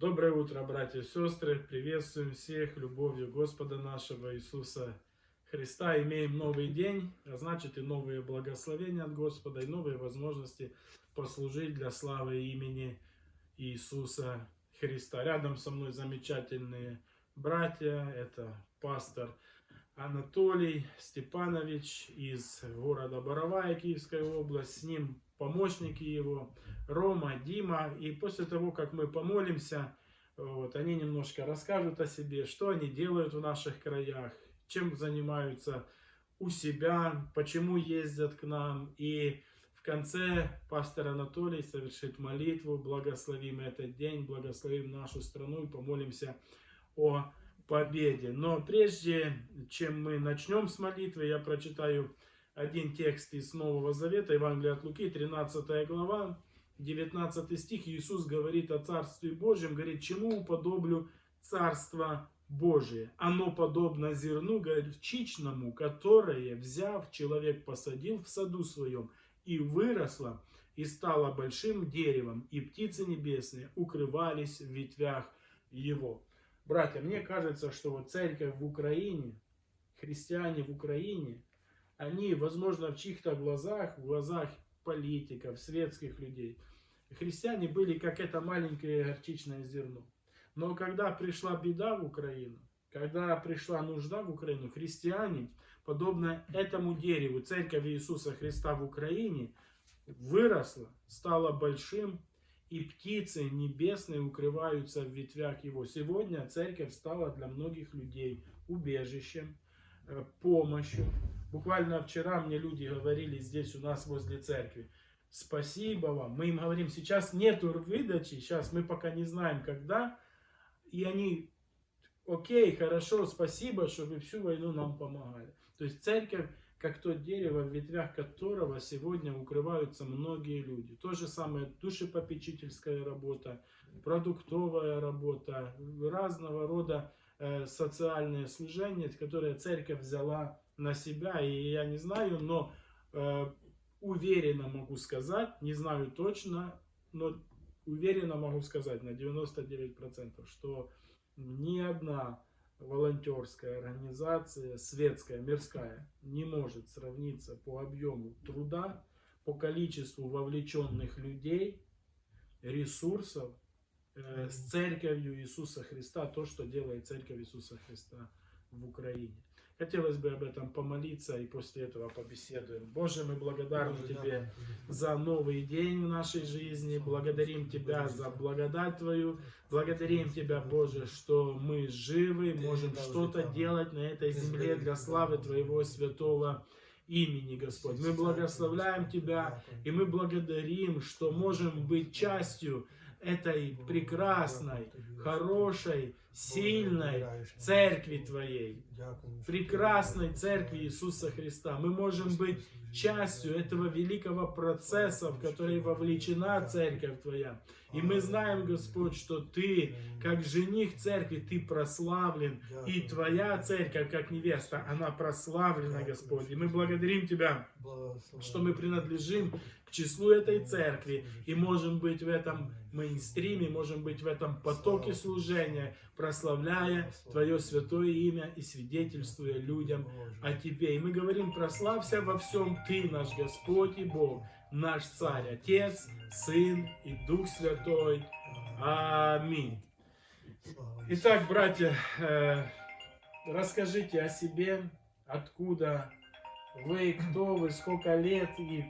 Доброе утро, братья и сестры. Приветствуем всех любовью Господа нашего Иисуса Христа. Имеем новый день, а значит и новые благословения от Господа, и новые возможности послужить для славы имени Иисуса Христа. Рядом со мной замечательные братья. Это пастор Анатолий Степанович из города Боровая, Киевская область. С ним помощники его, Рома, Дима. И после того, как мы помолимся, вот, они немножко расскажут о себе, что они делают в наших краях, чем занимаются у себя, почему ездят к нам. И в конце пастор Анатолий совершит молитву, благословим этот день, благословим нашу страну и помолимся о победе. Но прежде чем мы начнем с молитвы, я прочитаю один текст из Нового Завета, Евангелие от Луки, 13 глава, 19 стих. Иисус говорит о Царстве Божьем, говорит, чему уподоблю Царство Божие? Оно подобно зерну горчичному, которое, взяв, человек посадил в саду своем, и выросло, и стало большим деревом, и птицы небесные укрывались в ветвях его. Братья, мне кажется, что вот церковь в Украине, христиане в Украине, они, возможно, в чьих-то глазах, в глазах политиков, светских людей, христиане были как это маленькое горчичное зерно. Но когда пришла беда в Украину, когда пришла нужда в Украину, христиане, подобно этому дереву, церковь Иисуса Христа в Украине, выросла, стала большим, и птицы небесные укрываются в ветвях его. Сегодня церковь стала для многих людей убежищем, э, помощью. Буквально вчера мне люди говорили здесь у нас возле церкви, спасибо вам. Мы им говорим, сейчас нету выдачи, сейчас мы пока не знаем, когда. И они, окей, хорошо, спасибо, что вы всю войну нам помогали. То есть церковь, как то дерево, в ветвях которого сегодня укрываются многие люди. То же самое душепопечительская работа, продуктовая работа, разного рода э, социальные служения, которые церковь взяла на себя. И я не знаю, но э, уверенно могу сказать, не знаю точно, но уверенно могу сказать на 99%, что ни одна волонтерская организация, светская, мирская, не может сравниться по объему труда, по количеству вовлеченных людей, ресурсов э, с церковью Иисуса Христа, то, что делает церковь Иисуса Христа в Украине. Хотелось бы об этом помолиться и после этого побеседуем. Боже, мы благодарны Тебе за новый день в нашей жизни. Благодарим Тебя за благодать Твою. Благодарим Тебя, Боже, что мы живы, можем что-то делать на этой земле для славы Твоего святого имени, Господь. Мы благословляем Тебя и мы благодарим, что можем быть частью этой прекрасной, хорошей, сильной церкви Твоей, прекрасной церкви Иисуса Христа. Мы можем быть частью этого великого процесса, в который вовлечена церковь Твоя. И мы знаем, Господь, что Ты, как жених церкви, Ты прославлен, и Твоя церковь, как невеста, она прославлена, Господь. И мы благодарим Тебя, что мы принадлежим к числу этой церкви. И можем быть в этом мейнстриме, можем быть в этом потоке служения, прославляя Твое святое имя и свидетельствуя людям о Тебе. И мы говорим, прославься во всем Ты, наш Господь и Бог, наш Царь, Отец, Сын и Дух Святой. Аминь. Итак, братья, э, расскажите о себе, откуда вы, кто вы, сколько лет и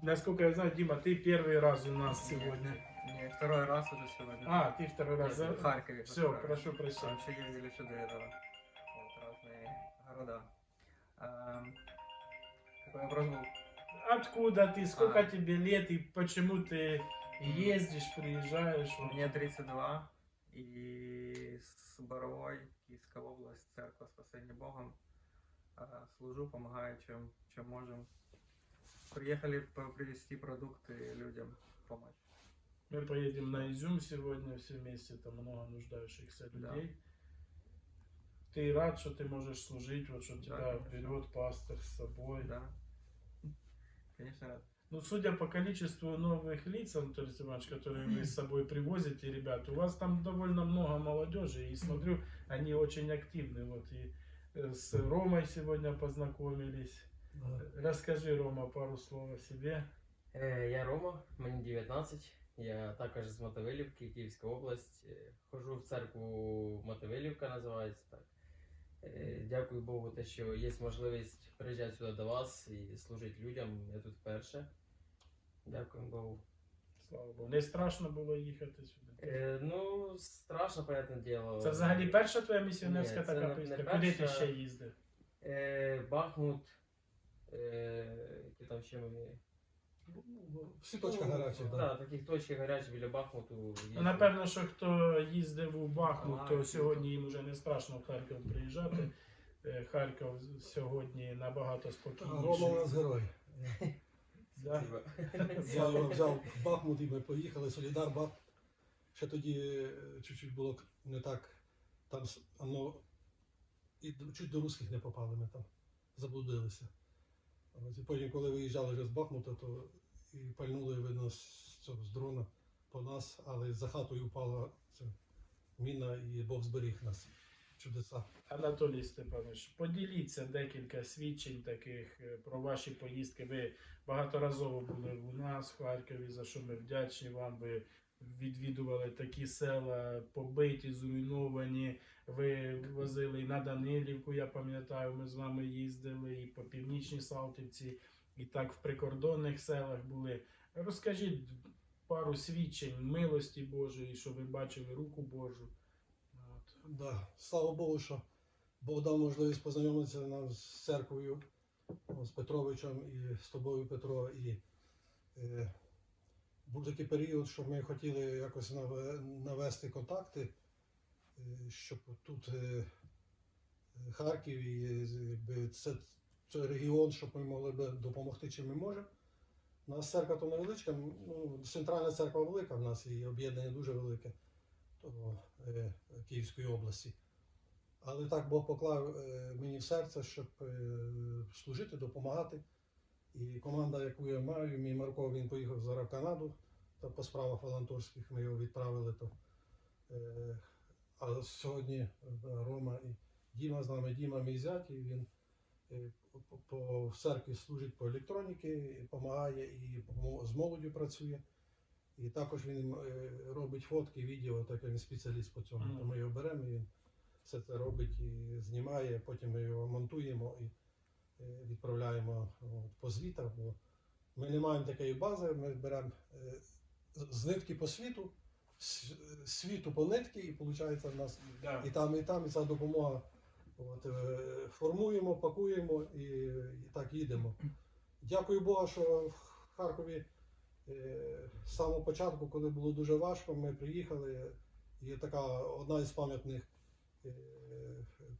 Насколько я знаю, Дима, ты первый раз у нас сегодня. Не, второй раз уже сегодня. А, ты второй раз, Нет, да? в Харькове. Все, прошу прощения. Вообще ездили еще до этого. Города. Эм, Какой вопрос был? Откуда ты, сколько А. тебе лет и почему ты ездишь, приезжаешь? Мне 32. И с Боровой, Киевская область, церковь спасения Богом. Э, Служу, помогаю, чем, чем можем. Приехали привезти продукты людям, помочь. Мы поедем на Изюм сегодня все вместе, там много нуждающихся Да людей. Ты рад, что ты можешь служить, вот что Да, тебя конечно. берет пастор с собой. Да. Конечно, рад. Ну, судя по количеству новых лиц, Анатолий Степанович, которые вы с собой привозите, ребят, у вас там довольно много молодежи, и смотрю, они очень активны. Вот и э, с Ромой сегодня познакомились. Да. Расскажи, Рома, пару слов о себе. Е, Я Рома, мені 19. Я також з Мотовилівки, Київська область. Е, Ходжу в церкву Мотовилівка, називається так. Е, Дякую Богу, те, що є можливість приїжджати сюди до вас і служити людям. Я тут вперше. Дякую Богу. Слава Богу. Не страшно було їхати сюди. Е, Ну, страшно, понятне діло. Це взагалі перша твоя місіонерська Ні, це така не- поїздка? Куди ти перша. ще їздив? Е, Бахмут. Е, які там ще ми. Ну, Всі точки гарячі, Так, так. да, таких точки гарячі біля Бахмуту. Ну, їздили. напевно, що хто їздив у Бахмут, то сьогодні їм вже не страшно в Харків приїжджати. Е, Харків сьогодні набагато Рома у спокійніший. нас герой. Да? Я його взяв в Бахмут і ми поїхали, Солідар Бах. Ще тоді е, чуть-чуть було не так. Там с- воно і до- чуть до русських не попали ми там, заблудилися. Потім, коли виїжджали вже з Бахмута, то і пальнули видно з цього з дрона по нас, але за хатою впала ця міна і Бог зберіг нас. Чудеса. Анатолій Степанович, поділіться декілька свідчень таких е, про ваші поїздки. Ви багаторазово були у нас в Харкові, за що ми вдячні вам. Ви відвідували такі села, побиті, зруйновані. Ви возили і на Данилівку, я пам'ятаю, ми з вами їздили, і по північній Салтівці, і так в прикордонних селах були. Розкажіть пару свідчень милості Божої, що ви бачили руку Божу. От. Да. Слава Богу, що Бог дав можливість познайомитися нам з церквою, з Петровичем і з тобою, Петро. І е, був такий період, що ми хотіли якось навести контакти, е, щоб тут е, е, Харків і якби це, це регіон, щоб ми могли би допомогти, чим ми можемо. У нас церква то невеличка, ну, центральна церква велика в нас і об'єднання дуже велике того, е, Київської області. Але так Бог поклав е, мені в серце, щоб е, служити, допомагати. І команда, яку я маю, мій Марко, він поїхав зараз в Канаду та по справах волонтерських ми його відправили. То, е, а сьогодні е, Рома і Діма з нами, Діма мій зять, і він е, по, по в церкві служить по електроніки, допомагає і з молоддю працює. І також він е, робить фотки, відео, так як він спеціаліст по цьому. Мгм. То ми його беремо, і він все це робить і знімає, потім ми його монтуємо і відправляємо от, по звітах. Бо ми не маємо такої бази, ми беремо е, з- нитки по світу, світу по нитки, і виходить в нас Да. і там, і там, і ця допомога. От, е, формуємо, пакуємо і, і так їдемо. Дякую Богу, що в Харкові е, з самого початку, коли було дуже важко, ми приїхали. Є така одна із пам'ятних е,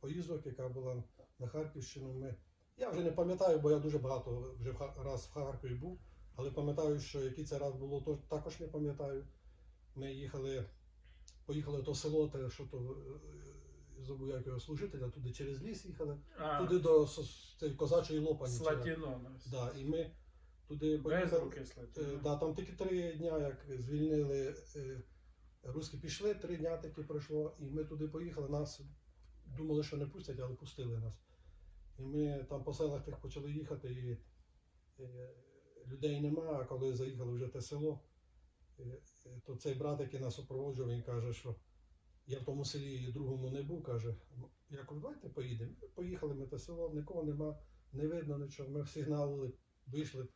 поїздок, яка була на Харківщину. Ми, я вже не пам'ятаю, бо я дуже багато вже раз в Харкові був, але пам'ятаю, що який це раз було, то також не пам'ятаю. Ми їхали, поїхали то село, те, що то е, забув як його служителя, туди через ліс їхали, А, туди до козачої лопані. Слатіно. Да, і ми туди поїхали. Е. Да, там тільки три дня, як звільнили, е, руски пішли, три дня таки пройшло, і ми туди поїхали. Нас думали, що не пустять, але пустили нас. І ми там по селах тих почали їхати, і і людей нема, а коли заїхали вже те село, і, е, то цей брат, який нас супроводжував, він каже, що я в тому селі другому не був, каже, «Ну, я кажу, давайте поїдемо. Поїхали ми те село, нікого нема, не видно нічого. Ми сигналили, вийшли.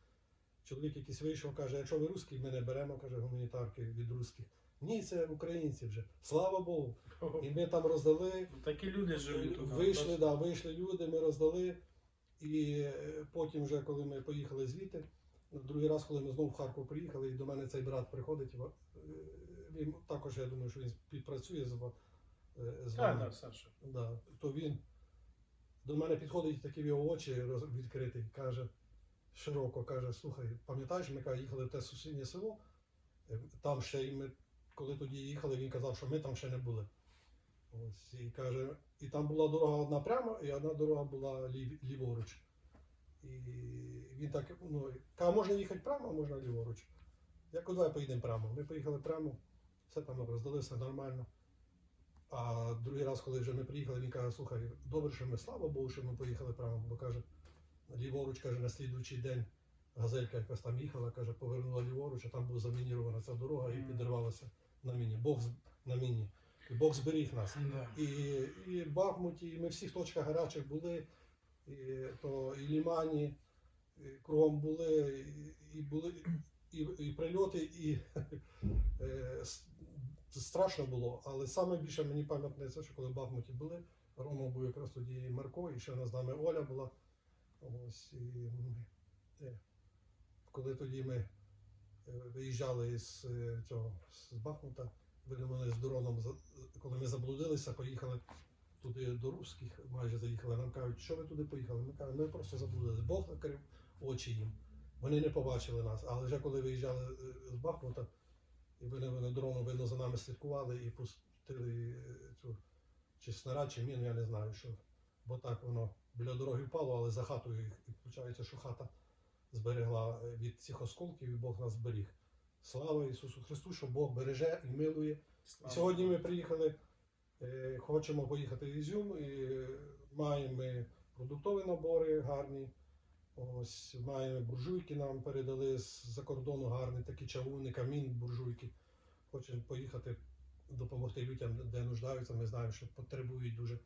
Чоловік якийсь вийшов, каже, якщо ви русські, ми не беремо, каже, гуманітарки від русських. Ні, це українці вже. Слава Богу. І ми там роздали, Такі люди живуть вийшли, да, вийшли люди, ми роздали. І е, потім, вже, коли ми поїхали звідти, другий раз, коли ми знову в Харків приїхали, і до мене цей брат приходить, е, він також, я думаю, що він співпрацює з, е, з вами. да, Саша. Да, то він до мене підходить такі в його очі відкриті, каже, широко каже, слухай, пам'ятаєш, ми каже, їхали в те сусіднє село, там ще й ми, коли тоді їхали, він казав, що ми там ще не були. Ось, і каже, і там була дорога одна прямо, і одна дорога була лів, ліворуч. І він так, ну, каже, можна їхати прямо, а можна ліворуч. Я кажу, давай поїдемо прямо. Ми поїхали прямо, все там роздали, все нормально. А другий раз, коли вже ми приїхали, він каже, слухай, добре, що ми, слава Богу, що ми поїхали прямо, бо каже, ліворуч, каже, на слідуючий день газелька якась там їхала, каже, повернула ліворуч, а там була замінірована ця дорога і Мгм. підірвалася на міні. Бог на міні. І Бог зберіг нас. І, і Бахмуті, і ми всі в точках гарячих були, і, то і Лімані, і кругом були, і, були і, і прильоти, і е, страшно було. Але саме більше мені пам'ятається, що коли в Бахмуті були, Рома був якраз тоді Марко, і ще з нами Оля була. Ось, і, е, коли тоді ми е, виїжджали з е, цього з Бахмута, видимо, з дроном, коли ми заблудилися, поїхали туди до русських, майже заїхали. Нам кажуть, що ви туди поїхали? Ми кажемо, ми просто заблудилися. Бог закрив очі їм. Вони не побачили нас. Але вже коли виїжджали з Бахмута, і вони, вони дроном видно за нами слідкували і пустили цю чи снаряд, чи міну, я не знаю, що. Бо так воно біля дороги впало, але за хатою і виходить, що хата зберегла е, від цих осколків, і Бог нас зберіг. Слава Ісусу Христу, що Бог береже і милує. І Сьогодні ми приїхали, е, хочемо поїхати в Ізюм, і маємо ми продуктові набори гарні. Ось маємо буржуйки, нам передали з-за кордону гарні такі чавуни, камін, буржуйки. Хочемо поїхати допомогти людям, де нуждаються. Ми знаємо, що потребують дуже.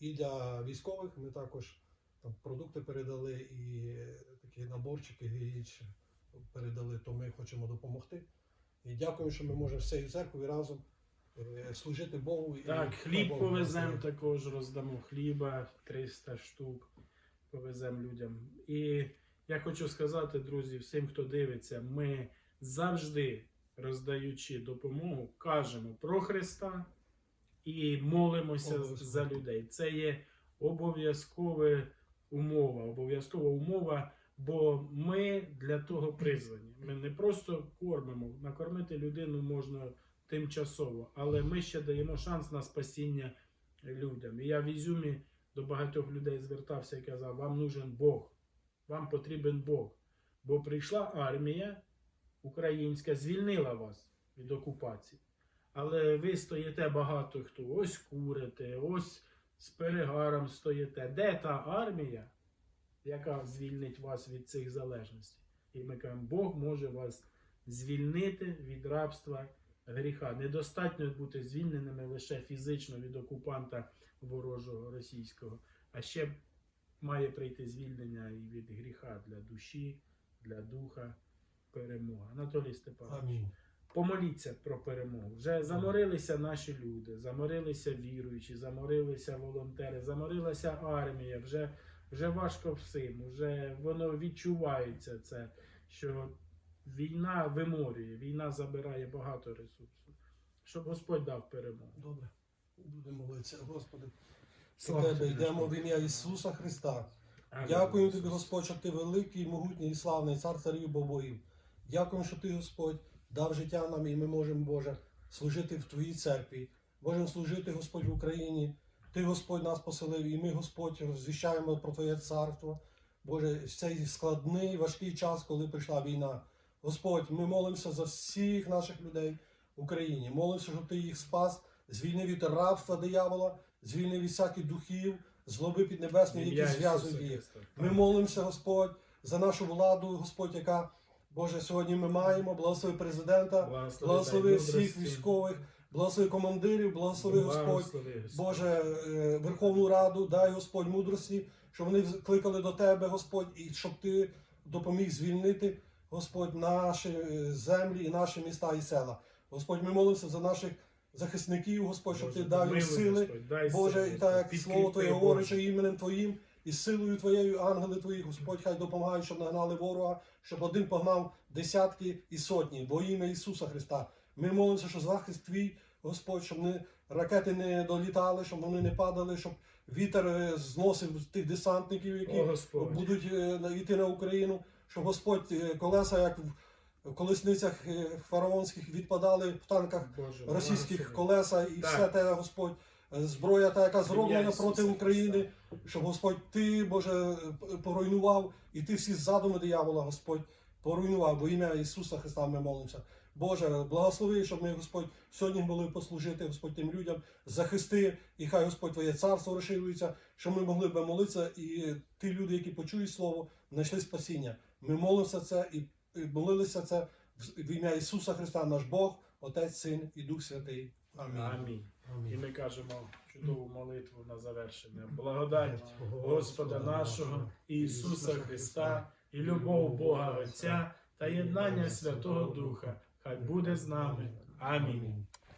І для військових ми також там продукти передали, і такі наборчики гігієнічні передали, то ми хочемо допомогти. І дякую, що ми можемо з цією церквою разом е, служити Богу. і Так, хліб Богу повеземо, також роздамо хліба 300 штук. Повеземо людям. І я хочу сказати, друзі, всім, хто дивиться, ми завжди, роздаючи допомогу, кажемо про Христа і молимося Обов'язково. за людей. Це є обов'язкова умова, обов'язкова умова, бо ми для того призвані. Ми не просто кормимо, накормити людину можна тимчасово, але ми ще даємо шанс на спасіння людям. І я в Ізюмі до багатьох людей звертався і казав: вам нужен Бог, вам потрібен Бог. Бо прийшла армія українська, звільнила вас від окупації. Але ви стоїте багато хто, ось курите, ось з перегаром стоїте. Де та армія, яка звільнить вас від цих залежностей? І ми кажемо, Бог може вас звільнити від рабства гріха. Недостатньо бути звільненими лише фізично від окупанта ворожого російського, а ще має прийти звільнення і від гріха для душі, для духа, перемога. Анатолій Степанович, Амінь. Помоліться про перемогу. Вже заморилися наші люди, заморилися віруючі, заморилися волонтери, заморилася армія. Вже, вже важко всім, вже воно відчувається це, що війна виморює, війна забирає багато ресурсів. Щоб Господь дав перемогу. Добре. Будемо молитися, Господи. Слава Тебе тобі, йдемо в ім'я Ісуса Христа. Амінь. Дякуємо тобі, Господь, що ти великий, могутній і славний цар царів богів. Дякуємо, що ти, Господь, дав життя нам, і ми можемо, Боже, служити в Твоїй церкві. Можемо служити, Господь, в Україні. Ти, Господь, нас поселив, і ми, Господь, розвіщаємо про Твоє царство. Боже, в цей складний, важкий час, коли прийшла війна. Господь, ми молимося за всіх наших людей в Україні. Молимося, щоб ти їх спас, звільнив від рабства диявола, звільнив від всяких духів, злоби піднебесної, які зв'язують їх. Ми молимося, Господь, за нашу владу, Господь, яка, Боже, сьогодні ми маємо. Благослови президента, Благослови, благослови всіх військових, благослови командирів, благослови Господь. Благослови, Господь. Боже, е, Верховну Раду, дай Господь мудрості, щоб вони кликали до Тебе, Господь, і щоб Ти допоміг звільнити, Господь, наші е, землі і наші міста і села. Господь, ми молимося за наших захисників, Господь, щоб Боже, Ти дав їм сили. Господь, дай Боже, і так як слово Твоє говорить, що іменем Твоїм і силою Твоєю ангели Твої, Господь, хай допомагають, щоб нагнали ворога, щоб один погнав десятки і сотні, во ім'я Ісуса Христа. Ми молимося, що захист Твій, Господь, щоб не, ракети не долітали, щоб вони не падали, щоб вітер е, зносив тих десантників, які О, будуть е, на- йти на Україну, щоб Господь е, колеса, як в- колесницях фараонських відпадали в танках Боже, російських колеса і Так. все те, Господь, зброя, та яка зроблена проти України, щоб Господь ти, Боже, поруйнував, і ти всі задуми диявола, Господь, поруйнував. Во ім'я Ісуса Христа ми молимося. Боже, благослови, щоб ми, Господь, сьогодні могли послужити, Господь, тим людям, захисти, і хай Господь Твоє царство розширюється, щоб ми могли би молитися, і ті люди, які почують слово, знайшли спасіння. Ми молимося це і молилися це в в ім'я Ісуса Христа, наш Бог, Отець, Син і Дух Святий. Амінь. Амінь. І ми кажемо чудову молитву на завершення. Благодать Господа нашого Ісуса Христа і любов Бога Отця та єднання Святого Духа. Хай буде з нами. Амінь.